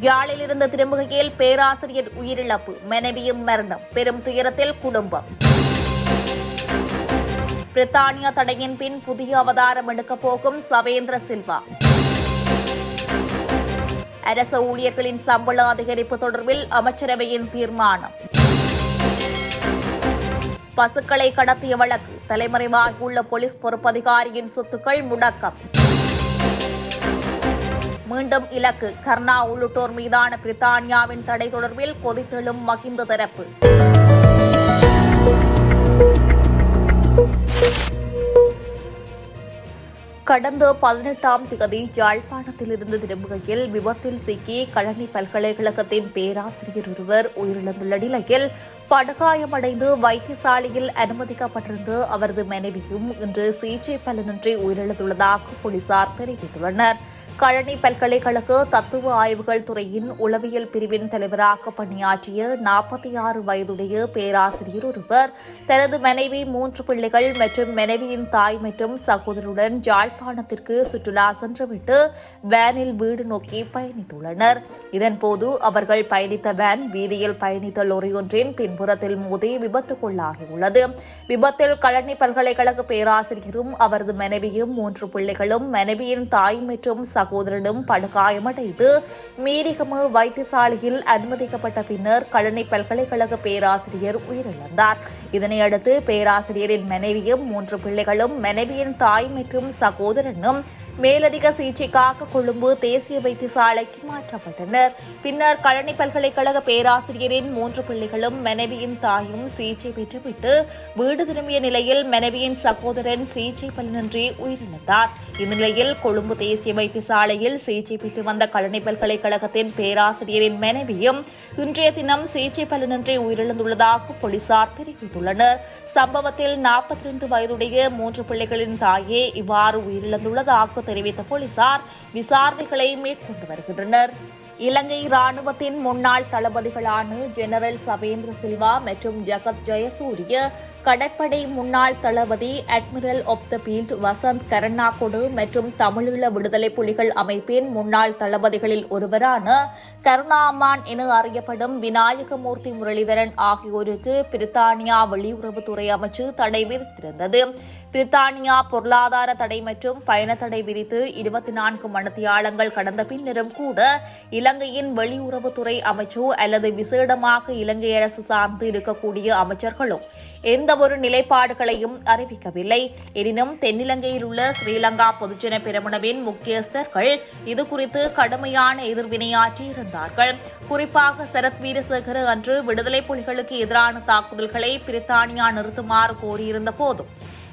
யாழிலிருந்து திரும்புகையில் பேராசிரியர் உயிரிழப்பு மனைவியும் மரணம் பெரும் துயரத்தில் குடும்பம். பிரித்தானியா தடையின் பின் புதிய அவதாரம் எடுக்கப் போகும் சவேந்திர சில்வா. அரசு ஊழியர்களின் சம்பள அதிகரிப்பு தொடர்பில் அமைச்சரவையின் தீர்மானம். பசுக்களை கடத்திய வழக்கு தலைமறைவாகியுள்ள போலீஸ் பொறுப்பதிகாரியின் சொத்துக்கள் முடக்கம். மீண்டும் இலக்கு. கர்ணா உள்ளிட்டோர் மீதான பிரித்தானியாவின் தடை தொடர்பில் கொதித்தெழும் மகிந்த தரப்பு. கடந்த பதினெட்டாம் திகதி யாழ்ப்பாணத்திலிருந்து திரும்புகையில் விபத்தில் சிக்கி கழனி பல்கலைக்கழகத்தின் பேராசிரியர் ஒருவர் உயிரிழந்துள்ள நிலையில் படுகாயமடைந்து வைத்தியசாலையில் அனுமதிக்கப்பட்டிருந்த அவரது மனைவியும் இன்று சிகிச்சை பலனின்றி உயிரிழந்துள்ளதாக போலீசார் தெரிவித்துள்ளனர். கழனி பல்கலைக்கழக தத்துவ ஆய்வுகள் துறையின் உளவியல் பிரிவின் தலைவராக பணியாற்றிய நாற்பத்தி ஆறு வயதுடைய பேராசிரியர் ஒருவர் தனது மனைவி மூன்று பிள்ளைகள் மற்றும் மனைவியின் தாய் மற்றும் சகோதரருடன் யாழ்ப்பாணத்திற்கு சுற்றுலா சென்றுவிட்டு வேனில் வீடு நோக்கி பயணித்துள்ளனர். இதன்போது அவர்கள் பயணித்த வேன் வீதியில் பயணித்த லொரியொன்றின் பின்புறத்தில் மோதி விபத்துக்குள்ளாகியுள்ளது. விபத்தில் கழனி பல்கலைக்கழக பேராசிரியரும் அவரது மனைவியும் மூன்று பிள்ளைகளும் மனைவியின் தாய் மற்றும் சகோதரனும் படுகாயமடைந்து மீரிகம வைத்தியசாலையில் அனுமதிக்கப்பட்ட பின்னர் கழனி பல்கலைக்கழக பேராசிரியர் உயிரிழந்தார். இதனையடுத்து பேராசிரியரின் மனைவியும் மூன்று பிள்ளைகளும் மனைவியின் தாய் மற்றும் சகோதரனும் மேலதிக சிகிச்சைக்காக கொழும்பு தேசிய வைத்தியசாலைக்கு மாற்றப்பட்டனர். பின்னர் கழனி பல்கலைக்கழக பேராசிரியரின் மூன்று பிள்ளைகளும் மனைவியின் தாயும் சிகிச்சை பெற்றுவிட்டு வீடு திரும்பிய நிலையில் மனைவியின் சகோதரன் சிகிச்சை பலனின்றி உயிரிழந்தார். இந்நிலையில் கொழும்பு தேசிய வைத்தியசாலை சிகிச்சை பெற்று வந்த கழனி பல்கலைக்கழகத்தின் பேராசிரியரின் மனைவியும் இன்றைய தினம் சிகிச்சை பலனின்றி உயிரிழந்துள்ளதாக போலீசார் தெரிவித்துள்ளனர். சம்பவத்தில் நாற்பத்தி ரெண்டு வயதுடைய மூன்று பிள்ளைகளின் தாயே இவ்வாறு உயிரிழந்துள்ளதாக தெரிவித்த போலீசார் விசாரணைகளை மேற்கொண்டு வருகின்றனர். இலங்கை ராணுவத்தின் முன்னாள் தளபதிகளான ஜெனரல் சவேந்திர சில்வா மற்றும் ஜகத் ஜெயசூரிய கடற்படை முன்னாள் தளபதி admiral of the fleet Wasantha Karannagoda மற்றும் தமிழீழ விடுதலை புலிகள் அமைப்பின் முன்னாள் தளபதிகளில் ஒருவரான கருணாமான் என அறியப்படும் விநாயகமூர்த்தி முரளிதரன் ஆகியோருக்கு பிரித்தானியா வெளியுறவுத்துறை அமைச்சு தடை விதித்திருந்தது. பிரித்தானியா பொருளாதார தடை மற்றும் பயண தடை விதித்து இருபத்தி நான்கு மணித்தியாலங்கள் கடந்த பின்னரும் கூட இலங்கையின் வெளியுறவுத்துறை அமைச்சோ அல்லது விசேடமாக இலங்கை அரசு சார்ந்து இருக்கக்கூடிய அமைச்சர்களும் எந்தவொரு நிலைப்பாடுகளையும் அறிவிக்கவில்லை. எனினும் தென்னிலங்கையில் உள்ள ஸ்ரீலங்கா பொதுஜன பெரமுனவின் முக்கியஸ்தர்கள் இதுகுறித்து கடுமையான எதிர்வினையாற்றி இருந்தார்கள். குறிப்பாக சரத் வீரசேகர அன்று விடுதலை புலிகளுக்கு எதிரான தாக்குதல்களை பிரித்தானியா நிறுத்துமாறு கோரியிருந்த போதும்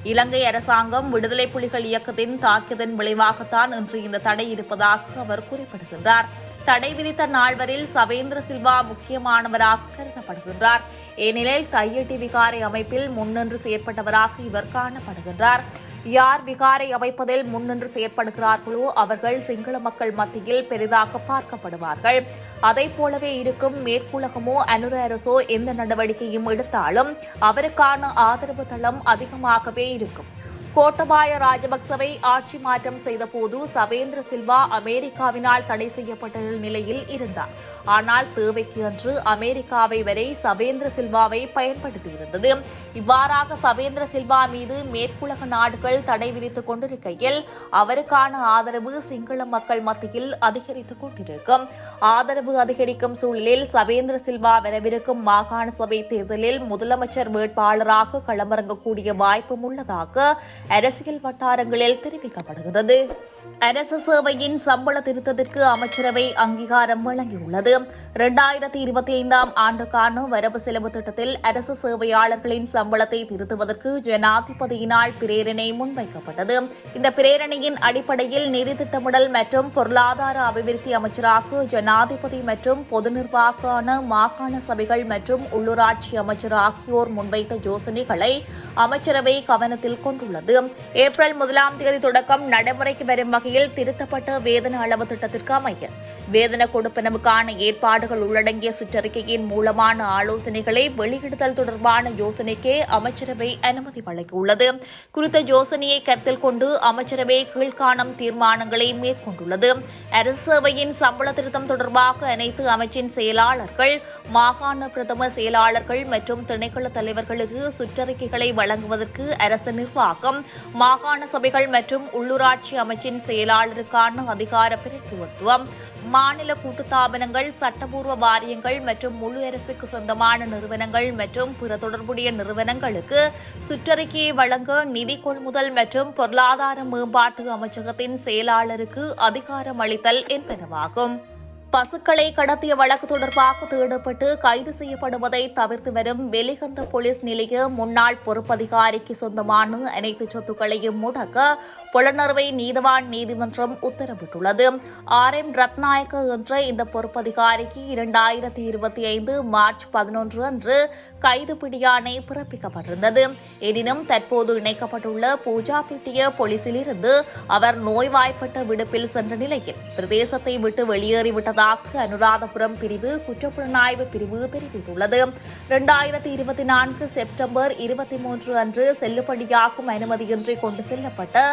இலங்கை அரசாங்கம் விடுதலை புலிகள் இயக்கத்தின் தாக்கியதன் விளைவாகத்தான் இன்று இந்த தடை இருப்பதாக அவர் குறிப்பிடுகின்றார். தடை விதித்த நால்வரில் சவேந்திர சில்வா முக்கியமானவராக கருதப்படுகின்றார். ஏனெனில் கையெட்டி விகாரை அமைப்பில் முன்னின்று செயற்பட்டவராக இவர் காணப்படுகின்றார். யார் விகாரை அமைப்பதில் முன்னின்று செயற்படுகிறார்களோ அவர்கள் சிங்கள மக்கள் மத்தியில் பெரிதாக பார்க்கப்படுவார்கள். அதை போலவே இருக்கும் மேற்குலகமோ அனுர அரசோ எந்த நடவடிக்கையும் எடுத்தாலும் அவருக்கான ஆதரவு தளம் அதிகமாகவே இருக்கும். கோட்டபாய ராஜபக்சவை ஆட்சி மாற்றம் செய்தபோது சவேந்திர சில்வா அமெரிக்காவினால் தடை செய்யப்பட்ட நிலையில் இருந்தார் ஆனால் தேவைக்கு அன்று அமெரிக்காவை வரை சவேந்திர சில்வாவை பயன்படுத்தியிருந்தது இவ்வாறாக சவேந்திர சில்வா மீது மேற்குலக நாடுகள் தடை விதித்துக் கொண்டிருக்கையில் அவருக்கான ஆதரவு சிங்கள மக்கள் மத்தியில் அதிகரித்துக் கொண்டிருக்கும் ஆதரவு அதிகரிக்கும் சூழலில் சவேந்திர சில்வா வரவிருக்கும் மாகாண சபை தேர்தலில் முதலமைச்சர் வேட்பாளராக களமிறங்கக்கூடிய வாய்ப்பும் உள்ளதாக அரசியல் வட்டாரங்களில் தெரிவிக்கப்படுகிறது. அரசு சேவையின் சம்பள திருத்தத்திற்கு அமைச்சரவை அங்கீகாரம் வழங்கியுள்ளது. இரண்டாயிரத்தி இருபத்தி ஐந்தாம் ஆண்டுக்கான வரவு செலவு திட்டத்தில் அரசு சேவையாளர்களின் சம்பளத்தை திருத்துவதற்கு ஜனாதிபதியினால் பிரேரணை முன்வைக்கப்பட்டது. இந்த பிரேரணையின் அடிப்படையில் நிதி திட்டமிடல் மற்றும் பொருளாதார அபிவிருத்தி அமைச்சராக ஜனாதிபதி மற்றும் பொது நிர்வாகான மாகாண சபைகள் மற்றும் உள்ளூராட்சி அமைச்சர் ஆகியோர் முன்வைத்த யோசனைகளை அமைச்சரவை கவனத்தில் கொண்டுள்ளது. உள்ளது ஏப்ரல் முதலாம் தேதி தொடக்கம் நடைமுறைக்கு வரும் வகையில் திருத்தப்பட்ட வேதன அளவு திட்டத்திற்கு அமைய. வேதன கொடுப்பனவுக்கான ஏற்பாடுகள் உள்ளடங்கிய சுற்றறிக்கையின் மூலமான ஆலோசனைகளை வெளியிடுதல் தொடர்பான யோசனைக்கு அமைச்சரவை அனுமதி வழங்கியுள்ளது. குறித்த யோசனையை கருத்தில் கொண்டு அமைச்சரவை கீழ்காணும் தீர்மானங்களை மேற்கொண்டுள்ளது. அரசு சேவையின் சம்பள திருத்தம் தொடர்பாக அனைத்து அமைச்சின் செயலாளர்கள் மாகாண பிரதம செயலாளர்கள் மற்றும் திணைக்கள தலைவர்களுக்கு சுற்றறிக்கைகளை வழங்குவதற்கு அரசு நிர்வாகம் மாகாண சபைகள் மற்றும் உள்ளூராட்சி அமைச்சின் செயலாளருக்கான அதிகார பிரதித்துவம் மாநில கூட்டுத்தாபனங்கள் சட்டபூர்வ வாரியங்கள் மற்றும் முழு அரசுக்கு சொந்தமான நிறுவனங்கள் மற்றும் பிற தொடர்புடைய நிறுவனங்களுக்கு சுற்றறிக்கையை வழங்க நிதி கொள்முதல் மற்றும் பொருளாதார மேம்பாட்டு அமைச்சகத்தின் செயலாளருக்கு அதிகாரம் அளித்தல் என்பனவாகும். பசுக்களை கடத்திய வழக்கு தொடர்பாக தேடப்பட்டு கைது செய்யப்படுவதை தவிர்த்து வரும் வெலிகந்த போலீஸ் நிலைய முன்னாள் பொறுப்பதிகாரிக்கு சொந்தமான அனைத்து சொத்துக்களையும் முடக்க புலனறுவை நீதவான் நீதிமன்றம் உத்தரவிட்டுள்ளது. ஆர் எம் ரத்நாயக்க என்ற இந்த பொறுப்பதிகாரிக்கு இரண்டாயிரத்தி இருபத்தி ஐந்து மார்ச் பதினொன்று அன்று கைது பிடியாணை பிறப்பிக்கப்பட்டிருந்தது. எனினும் தற்போது இணைக்கப்பட்டுள்ள பூஜா பிட்டிய போலீசிலிருந்து அவர் நோய்வாய்ப்பட்ட விடுப்பில் சென்ற நிலையில் பிரதேசத்தை விட்டு வெளியேறிவிட்டது உள்ளதாக அனுராதபுரம் பிரிவு குற்றப்புலனாய்வு பிரிவு தெரிவித்துள்ளது. இரண்டாயிரத்தி இருபத்தி நான்கு செப்டம்பர் இருபத்தி மூன்று அன்று செல்லுபடியாகும் அனுமதியின்றி கொண்டு செல்லப்பட்ட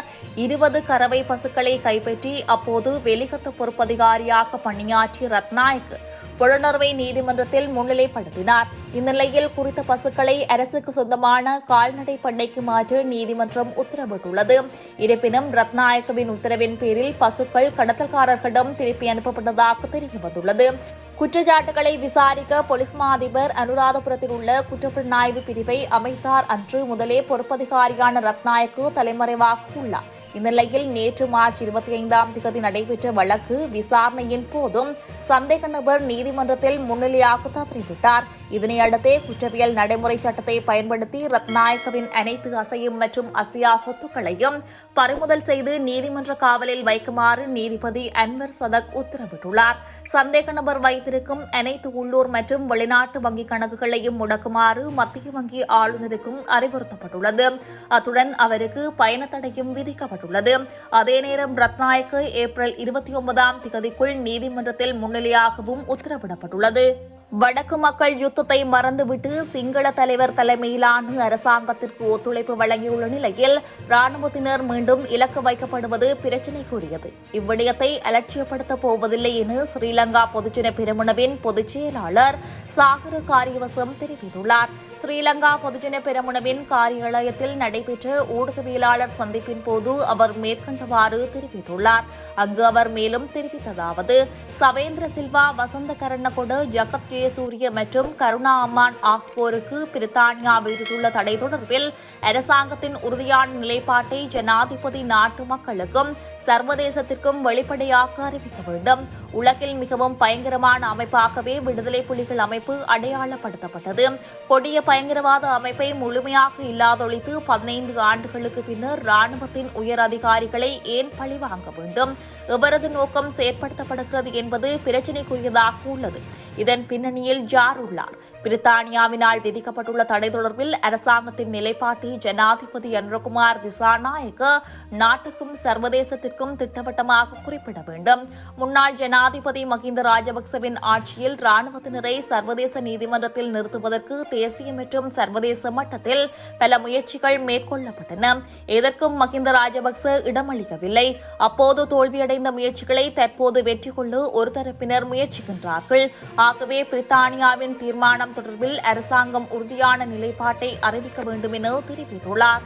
இருபது கறவை பசுக்களை கைப்பற்றி அப்போது வெளிகத்து பொறுப்பதிகாரியாக பணியாற்றிய ரத்நாயக் புலனறுவை நீதிமன்றத்தில் முன்னிலைப்படுத்தினார். இந்நிலையில் குறித்த பசுக்களை அரசுக்கு சொந்தமான கால்நடை பண்ணைக்கு மாற்ற நீதிமன்றம் உத்தரவிட்டுள்ளது. இருப்பினும் ரத்நாயக்கவின் உத்தரவின் பேரில் பசுக்கள் கடத்தல்காரர்களிடம் திருப்பி அனுப்பப்பட்டதாக தெரியவந்துள்ளது. குற்றச்சாட்டுகளை விசாரிக்க போலீஸ் மா அதிபர் அனுராதபுரத்தில் உள்ள குற்றப்புலனாய்வு பிரிவை அமைத்தார் அன்று முதலே பொறுப்பதிகாரியான ரத்நாயக்கு தலைமறைவாக உள்ளார். இந்நிலையில் நேற்று மார்ச் இருபத்தி ஐந்தாம் தேதி நடைபெற்ற வழக்கு விசாரணையின் போதும் சந்தேக நபர் நீதிமன்றத்தில் முன்னிலையாக தவறிவிட்டார் இதனையடுத்தே குற்றவியல் நடைமுறை சட்டத்தை பயன்படுத்தி ரத்நாயக்கவின் அனைத்து அசையும் மற்றும் அசியா சொத்துக்களையும் பறிமுதல் செய்து நீதிமன்ற காவலில் வைக்குமாறு நீதிபதி அன்வர் சதக் உத்தரவிட்டுள்ளார். சந்தேக நபர் வைத்திருக்கும் அனைத்து உள்ளூர் மற்றும் வெளிநாட்டு வங்கிக் கணக்குகளையும் முடக்குமாறு மத்திய வங்கி ஆளுநருக்கும் அறிவுறுத்தப்பட்டுள்ளது. அத்துடன் அவருக்கு பயண தடையும் விதிக்கப்பட்டுள்ளது அதே நேரம் ரத்நாயக்கு ஏப்ரல் இருபத்தி ஒன்பதாம் திகதிக்குள் நீதிமன்றத்தில் முன்னிலையாகவும் உத்தரவிடப்பட்டுள்ளது. வடக்கு மக்கள் யுத்தத்தை மறந்துவிட்டு சிங்கள தலைவர் தலைமையிலான அரசாங்கத்திற்கு ஒத்துழைப்பு வழங்கியுள்ள நிலையில் ராணுவத்தினர் மீண்டும் இலக்கு வைக்கப்படுவது பிரச்சினைக்குரியது. இவ்விடயத்தை அலட்சியப்படுத்தப் போவதில்லை என ஸ்ரீலங்கா பொதுஜன பெருமனவின் பொதுச் செயலாளர் சாகர காரியவசம் தெரிவித்துள்ளார். ஸ்ரீலங்கா பொதுஜன பெருமுனவின் காரியாலயத்தில் நடைபெற்ற ஊடகவியலாளர் சந்திப்பின் போது அவர் மேற்கண்டவாறு தெரிவித்துள்ளார். அங்கு அவர் மேலும் தெரிவித்ததாவது சவேந்திர சில்வா வசந்த கரணகொட ஜகத் ஜெயசூரிய மற்றும் கருணா அம்மான் ஆகியோருக்கு பிரித்தானியா விதித்துள்ள தடை தொடர்பில் அரசாங்கத்தின் உறுதியான நிலைப்பாட்டை ஜனாதிபதி நாட்டு மக்களுக்கும் சர்வதேசத்திற்கும் வெளிப்படையாக அறிவிக்க வேண்டும். உலகில் மிகவும் பயங்கரமான அமைப்பாகவே விடுதலை புலிகள் அமைப்பு அடையாளப்படுத்தப்பட்டது. கொடிய பயங்கரவாத அமைப்பை முழுமையாக இல்லாதொழித்து பதினைந்து ஆண்டுகளுக்கு பின்னர் ராணுவத்தின் உயர் அதிகாரிகளை ஏன் பழிவாங்க வேண்டும்? எவரது நோக்கம் செயற்படுத்தப்படுகிறது என்பது பிரச்சினைக்குரியதாக உள்ளது. இதன் பின்னணியில் ஜார் உள்ளார். பிரித்தானியாவினால் விதிக்கப்பட்டுள்ள தடை தொடர்பில் அரசாங்கத்தின் நிலைப்பாட்டை ஜனாதிபதி அனுரகுமார் திசாநாயக்க நாட்டுக்கும் சர்வதேசத்திற்கும் திட்டவட்டமாக குறிப்பிட வேண்டும். முன்னாள் ஜனாதிபதி மஹிந்த ராஜபக்சவின் ஆட்சியில் ராணுவத்தினரை சர்வதேச நீதிமன்றத்தில் நிறுத்துவதற்கு தேசிய மற்றும் சர்வதேச மட்டத்தில் பல முயற்சிகள் மேற்கொள்ளப்பட்டன. எதற்கும் மஹிந்த ராஜபக்ச இடமளிக்கவில்லை. அப்போது தோல்வியடைந்த முயற்சிகளை தற்போது வெற்றி கொள்ள ஒரு தரப்பினர் முயற்சிக்கின்றார்கள். ஆகவே பிரித்தானியாவின் தீர்மானம் தொடர்பில் அரசாங்கம் உறுதியான நிலைப்பாட்டை அறிவிக்க வேண்டும் என தெரிவித்துள்ளார்.